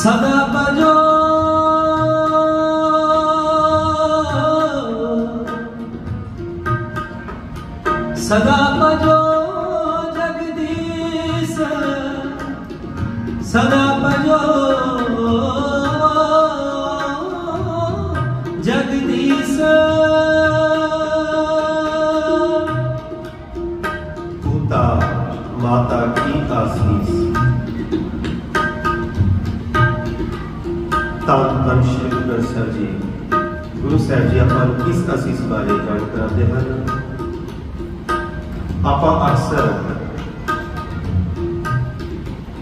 सदा बजो सदा बजो जगदीश सदा ਕੀ ਤਾਂ ਧੰਨ ਸ਼੍ਰੀ ਗੁਰੂ ਸਾਹਿਬ ਜੀ, ਗੁਰੂ ਸਾਹਿਬ ਜੀ ਆਪਾਂ ਨੂੰ ਕਿਸ ਆਸੀਸ ਬਾਰੇ ਜਾਣ ਕਰਾਉਂਦੇ ਹਨ? ਆਪਾਂ ਅਕਸਰ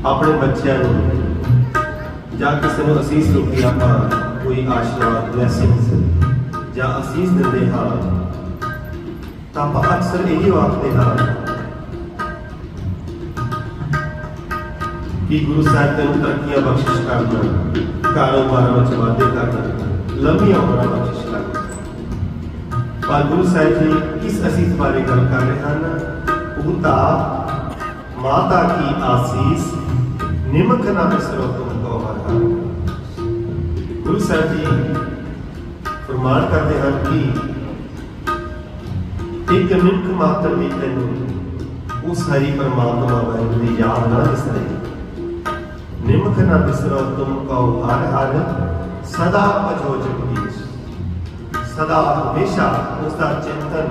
ਆਪਣੇ ਬੱਚਿਆਂ ਨੂੰ ਜਾਂ ਕਿਸੇ ਨੂੰ ਅਸੀਸ ਰੂਪੀ ਆਪਾਂ ਕੋਈ ਆਸ਼ੀਰਵਾਦ ਬਲੇਸਿੰਗਸ ਜਾਂ ਅਸੀਸ ਦਿੰਦੇ ਹਾਂ, ਤਾਂ ਆਪਾਂ ਅਕਸਰ ਇਹੀ ਵਾਪਦੇ ਹਾਂ ਕਿ ਗੁਰੂ ਸਾਹਿਬ ਤੈਨੂੰ ਤਰੱਕੀਆਂ ਬਖਸ਼ਿਸ਼ ਕਰਨਾ ਕਾਰੋਬਾਰਾਂ ਵਿੱਚ ਵਾਧੇ ਕਰਨਾ ਲੰਮੀਆਂ ਉਮਰਾਂ ਬਖਸ਼ਿਸ਼ ਕਰਨਾ ਪਰ ਗੁਰੂ ਸਾਹਿਬ ਜੀ, ਕਿਸ ਅਸੀਸ ਬਾਰੇ ਗੱਲ ਕਰ ਰਹੇ ਹਨ? ਉਹ ਤਾਂ ਮਾਤਾ ਕੀ ਆਸੀਸ, ਨਿਮਕ ਨਾ ਬਿਸਰੋ ਤੁਮ ਕੋ ਹਰ ਗੁਰੂ ਸਾਹਿਬ ਜੀ ਫਰਮਾਨ ਕਰਦੇ ਹਨ ਕਿ ਇੱਕ ਨਿਮਕ ਮਾਤਰ ਵੀ ਤੈਨੂੰ ਉਸ ਹਰੀ ਪਰਮਾਤਮਾ ਵਾਹਿਗੁਰੂ ਦੀ ਯਾਦ ਨਾ ਵਿਸਰੇ निमख न बिसरो तुम कहो हर हर सदा अजो जगदीश सदा हमेशा उसका चिंतन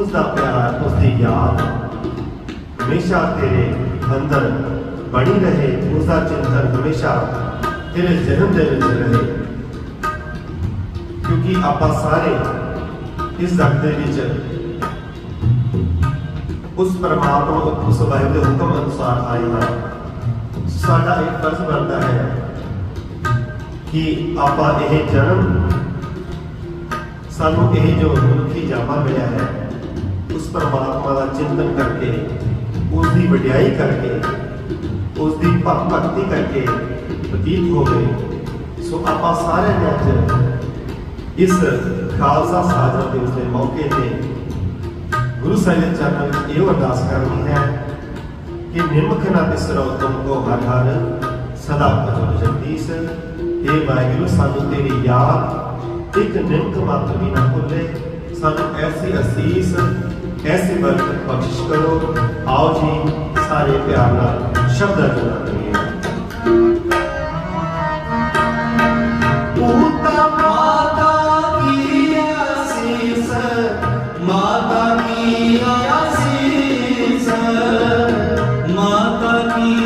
उसका प्यार उसकी याद। हमेशा तेरे अंदर बनी रहे उसका चिंतन हमेशा तेरे जन्म दे रहे। क्योंकि आप सारे इस दखते उस परमात्मा उस वाहे के हुक्म अनुसार आए हैं। ਸਾਡਾ ਇੱਕ ਫਰਜ਼ ਬਣਦਾ ਹੈ ਕਿ ਆਪਾਂ ਇਹ ਜਨਮ ਸਾਨੂੰ ਇਹ ਜੋ ਮਨੁੱਖੀ ਜਾਮਾ ਮਿਲਿਆ ਹੈ ਉਸ ਪਰਮਾਤਮਾ ਦਾ ਚਿੰਤਨ ਕਰਕੇ ਉਸ ਦੀ ਵਡਿਆਈ ਕਰਕੇ ਉਸ ਦੀ ਭਗ ਭਗਤੀ ਕਰਕੇ ਬਤੀਤ ਹੋਵੇ ਸੋ ਆਪਾਂ ਸਾਰਿਆਂ ਨੇ ਅੱਜ ਇਸ ਖਾਲਸਾ ਸਾਜਾ ਦਿਵਸ ਦੇ ਮੌਕੇ ਤੇ ਗੁਰੂ ਸਾਹਿਬ ਦੇ ਚਰਨਾਂ ਵਿੱਚ ਇਹ ਅਰਦਾਸ ਕਰਨੀ ਹੈ ਕਿ ਨਿਮਕ ਨਾ ਬਿਸਰੋ ਕੋ ਹਰ ਹਰ, ਸਦਾ ਭਜੋ ਜਗਦੀਸ਼। ਇਹ ਵਾਹਿਗੁਰੂ, ਸਾਨੂੰ ਤੇਰੀ ਯਾਦ ਇੱਕ ਨਿਮਕ ਮਾਤਰ ਵੀ ਨਾ ਭੁੱਲੇ। ਸਾਨੂੰ ਐਸੀ ਅਸੀਸ, ਐਸੀ ਬਰਕਤ ਬਖਸ਼ਿਸ਼ ਕਰੋ। ਆਓ ਜੀ, ਸਾਰੇ ਪਿਆਰ ਨਾਲ ਸ਼ਬਦਾਂ ਜੁੜਾ ਕਰੀਏ ਮਾਤਾ ਕੀ ਆਸੀਸ ਮਾਤਾ